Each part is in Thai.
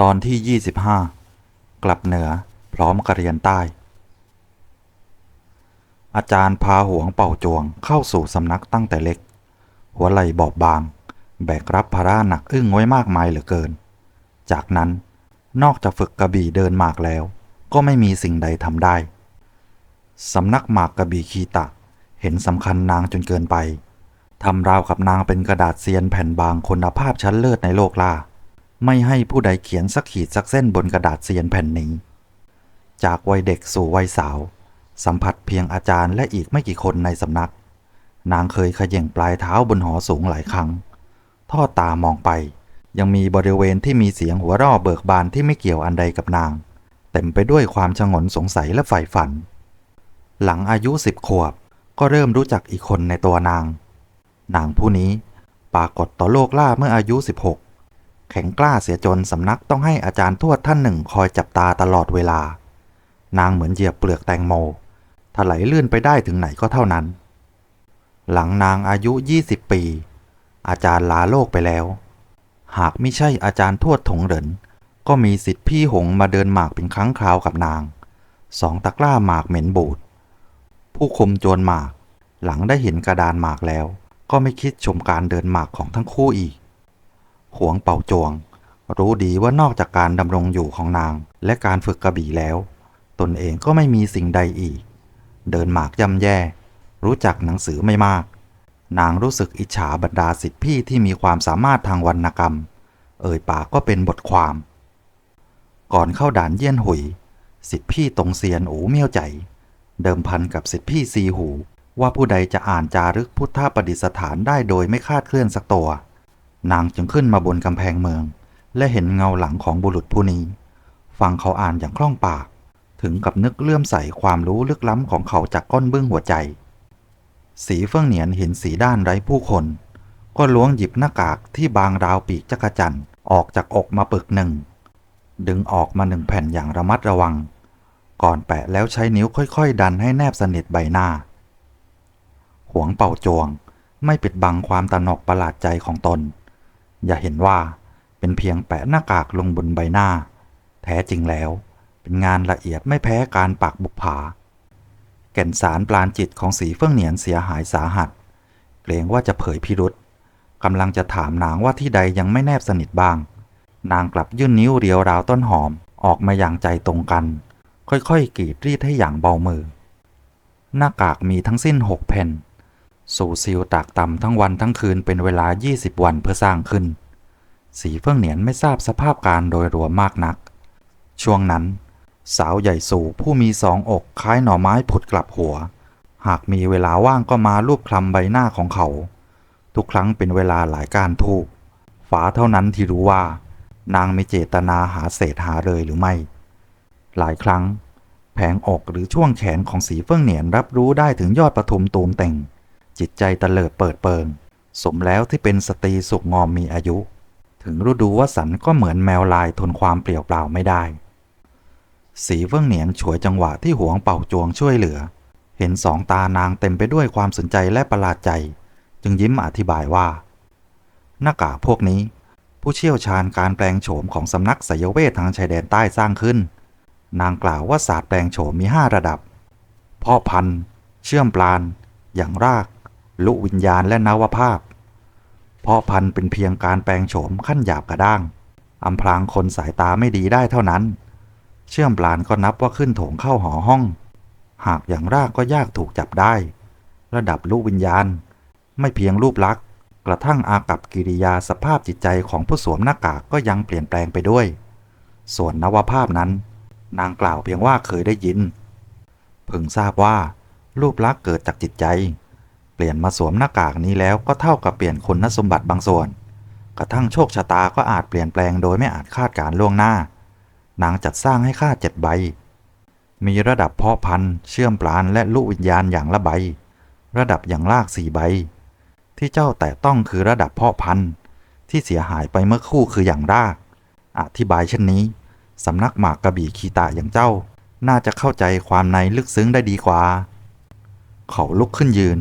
ตอนที่ 25 กลับเหนือพร้อมกระเรียนใต้ อาจารย์พาหวงเป่าจวงเข้าสู่สำนักตั้งแต่เล็ก หัวไหลบอบบาง แบกรับภาระหนักอึ้งไว้มากมายเหลือเกิน จากนั้นนอกจากฝึกกระบี่เดินหมากแล้ว ก็ไม่มีสิ่งใดทำได้ สำนักหมากกระบี่คีตะ เห็นสำคัญนางจนเกินไปทำราวกับนางเป็นกระดาษเซียนแผ่นบางคุณภาพชั้นเลิศในโลกล่า ไม่ให้ผู้ใดเขียนสักขีดสักเส้นบนกระดาษเซียนแผ่นนี้ จากวัยเด็กสู่วัยสาว สัมผัสเพียงอาจารย์และอีกไม่กี่คนในสำนัก นางเคยขย่งปลายเท้าบนหอสูงหลายครั้ง ทอดตามองไป ยังมีบริเวณที่มีเสียงหัวเราะเบิกบานที่ไม่เกี่ยวอันใดกับนาง เต็มไปด้วยความชงนสงสัยและใฝ่ฝัน หลังอายุสิบขวบ ก็เริ่มรู้จักอีกคนในตัวนาง นางผู้นี้ปรากฏต่อโลกล่าเมื่ออายุ 16 แข็งกล้าเสียจนสำนักต้องให้อาจารย์ทวดท่านหนึ่งคอยจับตาตลอดเวลา นางเหมือนเหยียบเปลือกแตงโมถลายลื่นไปได้ถึงไหนก็เท่านั้น หลังนางอายุ 20 ปี อาจารย์ลาโลกไปแล้ว หากไม่ใช่อาจารย์ทวดถงเหรินก็มีสิทธิ์พี่หงมาเดินหมากเป็นครั้งคราวกับนาง สองตะกร้าหมากเหม็นบูด ผู้คุมโจรหมาก หลังได้เห็นกระดานหมากแล้ว ก็ไม่คิดชมการเดินหมากของทั้งคู่อีก หวงเป่าจวง รู้ดีว่านอกจากการดำรงอยู่ของนาง และการฝึกกระบี่แล้ว ตนเองก็ไม่มีสิ่งใดอีก เดินหมากย่ำแย่ รู้จักหนังสือไม่มาก นางรู้สึกอิจฉาบรรดาสิทธิพี่ที่มีความสามารถทางวรรณกรรม เอ่ยปากก็เป็นบทความ ก่อนเข้าด่านเยี่ยนหุย สิทธิพี่ตรงเซียนอูเมี่ยวใจ เดิมพันกับสิทธิพี่ซีหูว่าผู้ใดจะอ่านจารึกพุทธประดิษฐานได้โดยไม่คาดเคลื่อนสักตัว นางจึงขึ้นมาบนกำแพงเมือง และเห็นเงาหลังของบุรุษผู้นี้ ฟังเขาอ่านอย่างคล่องปาก ถึงกับนึกเลื่อมใสความรู้ลึกล้ำของเขาจากก้นเบื้องหัวใจ สีเฟื่องเหนียนเห็นสีด้านไร้ผู้คน ก็ล้วงหยิบหน้ากากที่บางราวปีกจักรจันทร์ออกจากอกมาปึกหนึ่ง ดึงออกมาหนึ่งแผ่นอย่างระมัดระวัง ก่อนแปะแล้วใช้นิ้วค่อยๆ ดันให้แนบสนิทใบหน้า หวงเป่าจวง ไม่ปิดบังความตระหนกประหลาดใจของตน อย่าเห็นว่าเป็นเพียงแปะหน้ากากลงบนใบหน้า แท้จริงแล้ว เป็นงานละเอียดไม่แพ้การปักบุกผา แก่นสารปลานจิตของสีเฟื่องเหนียนเสียหายสาหัส เกรงว่าจะเผยพิรุษกำลังจะถามนางว่าที่ใดยังไม่แนบสนิทบ้าง นางกลับยื่นนิ้วเรียวราวต้นหอมออกมาอย่างใจตรงกัน ค่อยๆกรีดรีดให้อย่างเบามือ หน้ากากมีทั้งสิ้นหกแผ่น สู่ซิลตากต่ำทั้งวันทั้งคืนเป็นเวลา 20 วันเพื่อสร้างขึ้น สีเฟื่องเหนียนไม่ทราบสภาพการโดยรวมมากนัก ช่วงนั้น สาวใหญ่สู่ผู้มีสองอกคล้ายหน่อไม้ผุดกลับหัว หากมีเวลาว่างก็มาลูบคลำใบหน้าของเขา ทุกครั้งเป็นเวลาหลายการทูกฝาเท่านั้นที่รู้ว่า นางมีเจตนาหาเศษหาเลยหรือไม่ หลายครั้ง แผงอกหรือช่วงแขนของสีเฟื่องเหนียนรับรู้ได้ถึงยอดปทุมตูมเต่ง จิตใจตะเลิดเปิดเปิง สมแล้วที่เป็นสตรีสุกงอมมีอายุ ถึงฤดูว่าสันก็เหมือนแมวลายทนความเปลี่ยวเปล่าไม่ได้ สีเฟื่องเหนียนฉวยจังหวะที่หวงเป่าจวงช่วยเหลือ เห็นสองตานางเต็มไปด้วยความสนใจและประหลาดใจ จึงยิ้มอธิบายว่า หน้ากากพวกนี้ ผู้เชี่ยวชาญการแปลงโฉมของสำนักสยเวททางชายแดนใต้สร้างขึ้น นางกล่าวว่าศาสตร์แปลงโฉมมีห้าระดับพ่อพันธุ์ เชื่อมปลานอย่างราก ลุวิญญาณและนวภาพ เพ่อพันเป็นเพียงการแปลงโฉมขั้นหยาบกระด้างอำพรางคนสายตาไม่ดีได้เท่านั้น เชื่อมปลานก็นับว่าขึ้นโถงเข้าหอห้อง หากอย่างรากก็ยากถูกจับได้ ระดับลุวิญญาณ ไม่เพียงรูปลักษณ์ กระทั่งอากับกิริยาสภาพจิตใจของผู้สวมหน้ากากก็ยังเปลี่ยนแปลงไปด้วย ส่วนนวภาพนั้น นางกล่าวเพียงว่าเคยได้ยิน พึงทราบว่า รูปลักษณ์เกิดจากจิตใจ ปลี่ยนมาสวมหน้ากากนี้แล้วก็เท่ากับเปลี่ยนคุณสมบัติบางส่วน กระทั่งโชคชะตาก็อาจเปลี่ยนแปลงโดยไม่อาจคาดการล่วงหน้า นางจัดสร้างให้ข้าเจ็ดใบ มีระดับเพาะพันธุ์ เชื่อมปลานและลุวิญญาณอย่างละใบ ระดับอย่างลากสี่ใบ ที่เจ้าแต่ต้องคือระดับเพาะพันธุ์ ที่เสียหายไปเมื่อคู่คืออย่างราก อธิบายเช่นนี้ สำนักหมากกระบี่คีตะอย่างเจ้า น่าจะเข้าใจความในลึกซึ้งได้ดีกว่า เขาลุกขึ้นยืน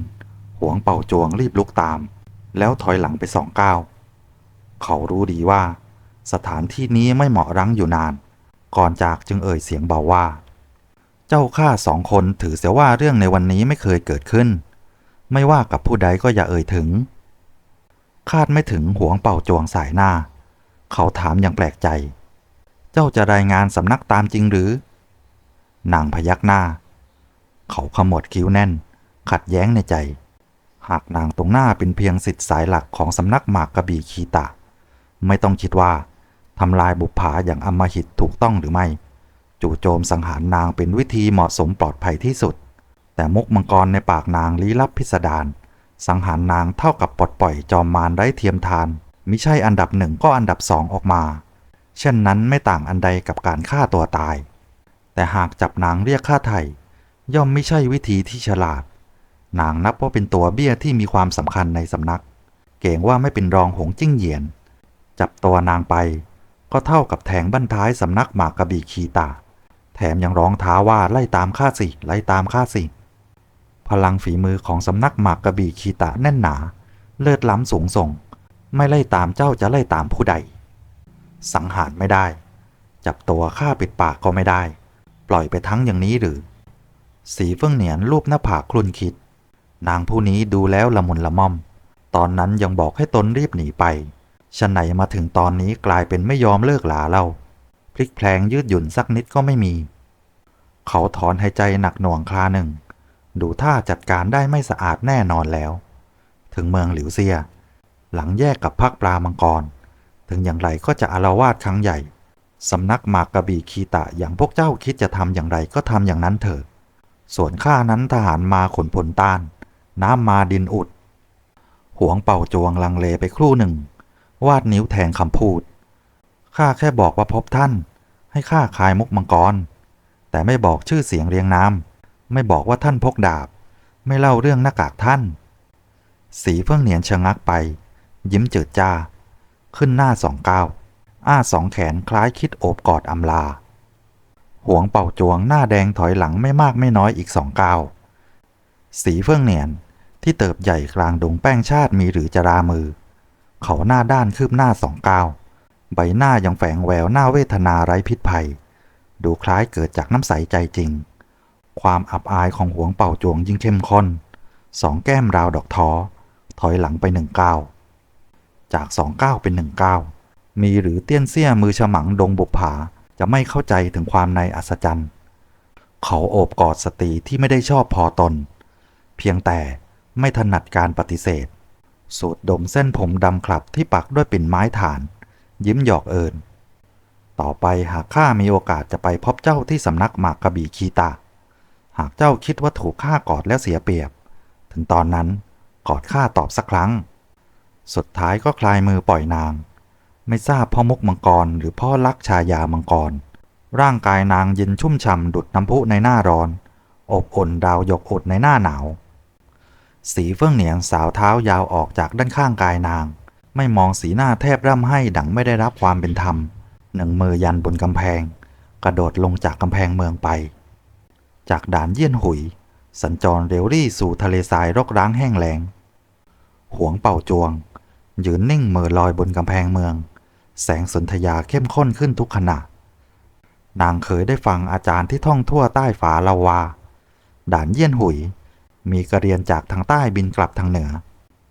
หวงเป่าจวงรีบลุกตาม แล้วถอยหลังไปสองก้าว เขารู้ดีว่า สถานที่นี้ไม่เหมาะรั้งอยู่นาน ก่อนจากจึงเอ่ยเสียงเบาว่า เจ้าข้าสองคนถือเสียว่าเรื่องในวันนี้ไม่เคยเกิดขึ้น ไม่ว่ากับผู้ใดก็อย่าเอ่ยถึง คาดไม่ถึงหวงเป่าจวงสายหน้า เขาถามอย่างแปลกใจ เจ้าจะรายงานสำนักตามจริงหรือนางพยักหน้า เขาขมวดคิ้วแน่น ขัดแย้งในใจ หากนางตรงหน้าเป็นเพียงสิทธิ์สายหลักของสำนักหมากกระบี่คีตะ ไม่ต้องคิดว่าทำลายบุปผาอย่างอำมหิตถูกต้องหรือไม่ จู่โจมสังหารนางเป็นวิธีเหมาะสมปลอดภัยที่สุด แต่มุกมังกรในปากนางลี้ลับพิสดารสังหารนางเท่ากับปลดปล่อยจอมมารไร้เทียมทานมิใช่อันดับหนึ่งก็อันดับสองออกมา เช่นนั้นไม่ต่างอันใดกับการฆ่าตัวตาย แต่หากจับนางเรียกค่าไถ่ย่อมไม่ใช่วิธีที่ฉลาด นางนับว่าเป็นตัวเบี้ยที่มีความสำคัญในสำนัก เก่งว่าไม่เป็นรองหงจิ้งเหยียน จับตัวนางไป ก็เท่ากับแทงบั้นท้ายสำนักหมากกระบี่คีตา แถมยังร้องท้าว่าไล่ตามข้าสิไล่ตามข้าสิพลังฝีมือของสำนักหมากกระบี่คีตะแน่นหนา เลิศล้ำสูงส่ง ไม่ไล่ตามเจ้าจะไล่ตามผู้ใด สังหารไม่ได้ จับตัวฆ่าปิดปากก็ไม่ได้ ปล่อยไปทั้งอย่างนี้หรือ สีเฟื่องเหนียนรูปหน้าผากคลุนคิด นางผู้นี้ดูแล้วละมุนละม่อม ตอนนั้นยังบอกให้ตนรีบหนีไปฉะไหนมาถึงตอนนี้กลายเป็นไม่ยอมเลิกลาเล่าพลิกแพลงยืดหยุ่นสักนิดก็ไม่มี เขาถอนหายใจหนักหน่วงคราหนึ่ง ดูท่าจัดการได้ไม่สะอาดแน่นอนแล้ว ถึงเมืองหลิวเซีย หลังแยกกับพักปลามังกร ถึงอย่างไรก็จะอารวาสครั้งใหญ่ สำนักหมากกระบี่คีตะอย่างพวกเจ้าคิดจะทำอย่างไรก็ทำอย่างนั้นเถิด ส่วนข้านั้นทหารมาขนผลต้าน น้ำมาดินอุด หวงเป่าจวงลังเลไปครู่หนึ่ง วาดนิ้วแทงคำพูด ข้าแค่บอกว่าพบท่าน ให้ข้าคายมุกมังกร แต่ไม่บอกชื่อเสียงเรียงนามไม่บอกว่าท่านพกดาบ ไม่เล่าเรื่องหน้ากากท่าน สีเฟื่องเหนียนชะงักไป ยิ้มเจิดจ้า ขึ้นหน้าสองก้าวอ้าสองแขนคล้ายคิดโอบกอดอำลาหวงเป่าจวงหน้าแดงถอยหลังไม่มากไม่น้อยอีกสองก้าว สีเฟื่องเหนียน ที่เติบใหญ่กลางดงแป้งชาติมีหรือจะรามือ เขาหน้าด้านคืบหน้าสองก้าว ใบหน้ายังแฝงแววหน้าเวทนาไร้พิษภัย ดูคล้ายเกิดจากน้ำใสใจจริง ความอับอายของหวงเป่าจวงยิ่งเข้มข้น สองแก้มราวดอกท้อ ถอยหลังไปหนึ่งก้าว จากสองก้าวเป็นหนึ่งก้าว มีหรือเตี้ยนเสี้ยมือฉมังดงบุปผาจะไม่เข้าใจถึงความในอัศจรรย์ เขาโอบกอดสตรีที่ไม่ได้ชอบพอตน เพียงแต่ ไม่ถนัดการปฏิเสธ สูดดมเส้นผมดำคลับที่ปักด้วยปิ่นไม้ฐาน ยิ้มหยอกเอิญต่อไปหากข้ามีโอกาสจะไปพบเจ้าที่สำนักหมากกระบี่คีตา หากเจ้าคิดว่าถูกข้ากอดแล้วเสียเปรียบ ถึงตอนนั้นกอดข้าตอบสักครั้ง สุดท้ายก็คลายมือปล่อยนาง ไม่ทราบพ่อมุกมังกรหรือพ่อลักชายามังกร ร่างกายนางเย็นชุ่มฉ่ำดุดน้ำพุในหน้าร้อน อบอุ่นดาวหยกอดในหน้าหนาว สีเฟื่องเหนียงสาวเท้ายาวออกจากด้านข้างกายนาง ไม่มองสีหน้าแทบร่ำให้ดังไม่ได้รับความเป็นธรรม หนึ่งมือยันบนกำแพง กระโดดลงจากกำแพงเมืองไป จากด่านเยี่ยนหุย สัญจรเร็วรี่สู่ทะเลทรายรกร้างแห้งแล้งหวงเป่าจวง ยืนนิ่งเมือลอยบนกำแพงเมือง แสงสนธยาเข้มข้นขึ้นทุกขณะ นางเคยได้ฟังอาจารย์ที่ท่องทั่วใต้ฝาลาวา ด่านเยี่ยนหุย มีกระเรียนจากทางใต้บินกลับทางเหนือ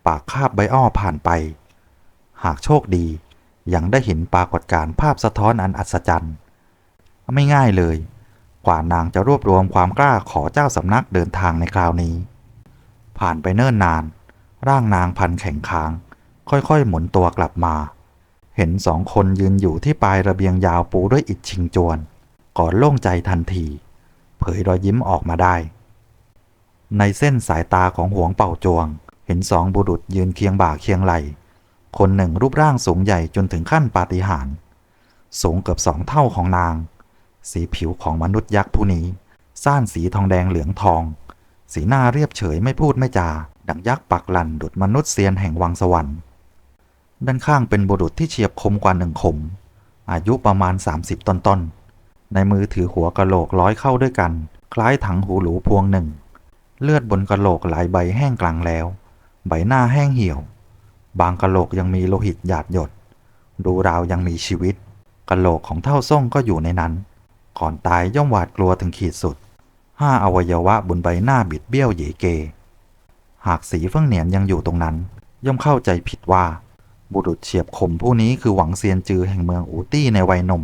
ปากคาบใบอ้อผ่านไป หากโชคดี ยังได้เห็นปรากฏการณ์ภาพสะท้อนอันอัศจรรย์ ไม่ง่ายเลย กว่านางจะรวบรวมความกล้าขอเจ้าสำนักเดินทางในคราวนี้ ผ่านไปเนิ่นนาน ร่างนางพันแข็งค้าง ค่อยๆ หมุนตัวกลับมา เห็นสองคนยืนอยู่ที่ปลายระเบียงยาวปูด้วยอิฐชิงจวน ก่อนโล่งใจทันที เผยรอยยิ้มออกมาได้ ในเส้นสายตาของหวงเป่าจวง เห็นสองบุรุษยืนเคียงบ่าเคียงไหล คนหนึ่งรูปร่างสูงใหญ่จนถึงขั้นปาฏิหาริย์สูงเกือบสองเท่าของนาง สีผิวของมนุษย์ยักษ์ผู้นี้ซ่านสีทองแดงเหลืองทอง สีหน้าเรียบเฉยไม่พูดไม่จา ดังยักษ์ปักหลันดุดมนุษย์เซียนแห่งวังสวรรค์ด้านข้างเป็นบุรุษที่เฉียบคมกว่าหนึ่งคม อายุประมาณ 30 ต้นๆ ในมือถือหัวกะโหลกร้อยเข้าด้วยกัน คล้ายถังหูหรูพวงหนึ่ง เลือดบนกะโหลกหลายใบแห้งกลางแล้ว ใบหน้าแห้งเหี่ยว บางกะโหลกยังมีโลหิตหยาดหยด ดูราวยังมีชีวิตกะโหลกของเท่าส่งก็อยู่ในนั้น ก่อนตายย่อมหวาดกลัวถึงขีดสุดห้าอวัยวะบนใบหน้าบิดเบี้ยวเยเก หากสีเฟิ่งเหนียนยังอยู่ตรงนั้น ย่อมเข้าใจผิดว่า บุรุษเฉียบคมผู้นี้คือหวังเซียนจือแห่งเมืองอูตี้ในวัยหนุ่ม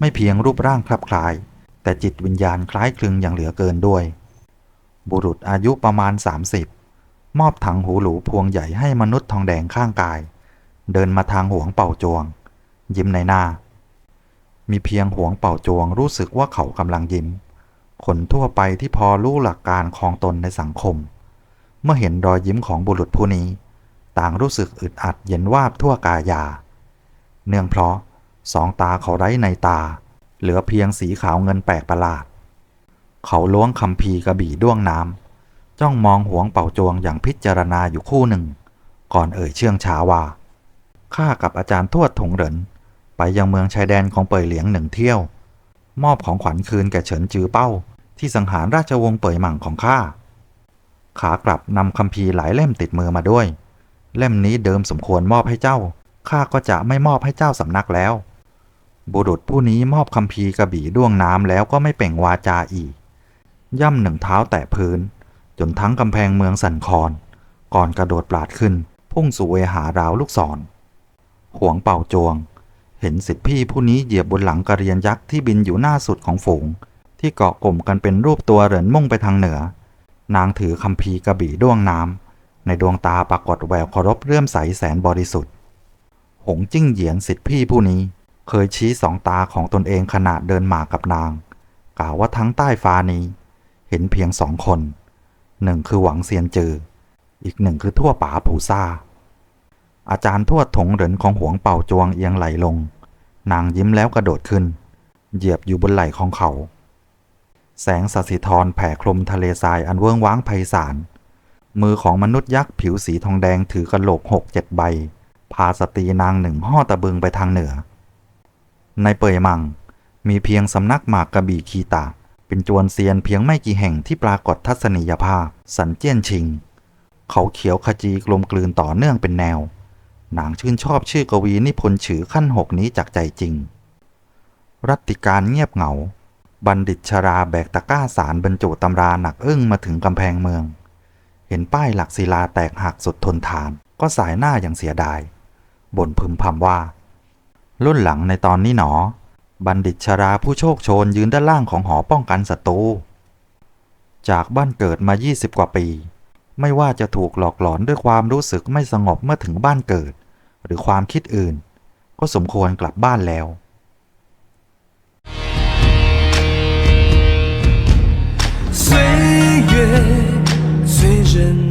ไม่เพียงรูปร่างคลับคลาย แต่จิตวิญญาณคล้ายคลึงอย่างเหลือเกินด้วย บุรุษอายุประมาณ 30 มอบถังหูหรูพวงใหญ่ให้มนุษย์ทองแดงข้างกาย เดินมาทางหวงเป่าจวง ยิ้มในหน้า มีเพียงหวงเป่าจวงรู้สึกว่าเขากำลังยิ้ม คนทั่วไปที่พอรู้หลักการของตนในสังคม เมื่อเห็นรอยยิ้มของบุรุษผู้นี้ ต่างรู้สึกอึดอัดเย็นวาบทั่วกายา เนื่องเพราะสองตาเขาไร้ในตา เหลือเพียงสีขาวเงินแปลกประหลาด เขาล้วงคำพีกระบี่ด้วงน้ำจ้องมองหวงเป่าจวงอย่างพิจารณาอยู่คู่หนึ่ง ก่อนเอ่ยเชื่องช้าว่าข้ากับอาจารย์ทวดถงเหรินไปยังเมืองชายแดนของเป่ยเหลียงหนึ่งเที่ยว มอบของขวัญคืนแก่เฉินจือเป้า ที่สังหารราชวงศ์เป่ยหมั่งของข้าขากลับนำคำพีหลายเล่มติดมือมาด้วย เล่มนี้เดิมสมควรมอบให้เจ้าข้าก็จะไม่มอบให้เจ้าสำนักแล้ว บุรุษผู้นี้มอบคำพีกระบี่ด้วงน้ำแล้วก็ไม่เปล่งวาจาอีก ย่ำหนึ่งเท้าแตะพื้น จนทั้งกำแพงเมืองสั่นคลอน ก่อนกระโดดปลาดขึ้น พุ่งสู่เวหาราวลูกศร หวงเป่าจวง เห็นสิทธิพี่ผู้นี้เหยียบบนหลังกระเรียนยักษ์ที่บินอยู่หน้าสุดของฝูง ที่เกาะกลุ่มกันเป็นรูปตัวเหรินมุ่งไปทางเหนือ นางถือคำพีกระบี่ด้วงน้ำในดวงตาปรากฏแววเคารพเรื่อมใสแสนบริสุทธิ์ หงจิ้งเหยียนสิทธิพี่ผู้นี้เคยชี้สองตาของตนเองขณะเดินหมากกับนาง กล่าวว่าทั้งใต้ฟ้านี้ เห็นเพียงสองคนหนึ่งคือหวังเซียนจือ อีกหนึ่งคือทั่วป๋าผูซาอาจารย์ทวดถงเหรินของหวงเป่าจวงเอียงไหลลง นางยิ้มแล้วกระโดดขึ้น เหยียบอยู่บนไหล่ของเขา แสงสสิธรแผ่คลุมทะเลทรายอันเวิ้งว้างไพศาล มือของมนุษย์ยักษ์ผิวสีทองแดงถือกระโหลกหกเจ็ดใบ พาสตรีนางหนึ่งห่อตะบึงไปทางเหนือ ในเปยมังมีเพียงสำนักหมากกระบี่คีตา เป็นจวนเซียนเพียงไม่กี่แห่งที่ปรากฏทัศนียภาพ สันเจี้ยนชิง เขาเขียวขจีกลมกลืนต่อเนื่องเป็นแนว นางชื่นชอบชื่อกวีนิพนธ์ฉือขั้นหกนี้จากใจจริง รัตติการเงียบเหงา บัณฑิตชราแบกตะก้าสารบรรจุตำราหนักอึ้งมาถึงกำแพงเมือง เห็นป้ายหลักศิลาแตกหักสุดทนทาน ก็สายหน้าอย่างเสียดายบ่นพึมพำว่ารุ่นหลังในตอนนี้หนอ บัณฑิตชราผู้โชคโชนยืนด้านล่างของหอป้องกันศัตรูจากบ้านเกิดมา 20 กว่าปี ไม่ว่าจะถูกหลอกหลอนด้วยความรู้สึกไม่สงบเมื่อถึงบ้านเกิด หรือความคิดอื่น ก็สมควรกลับบ้านแล้ว岁人。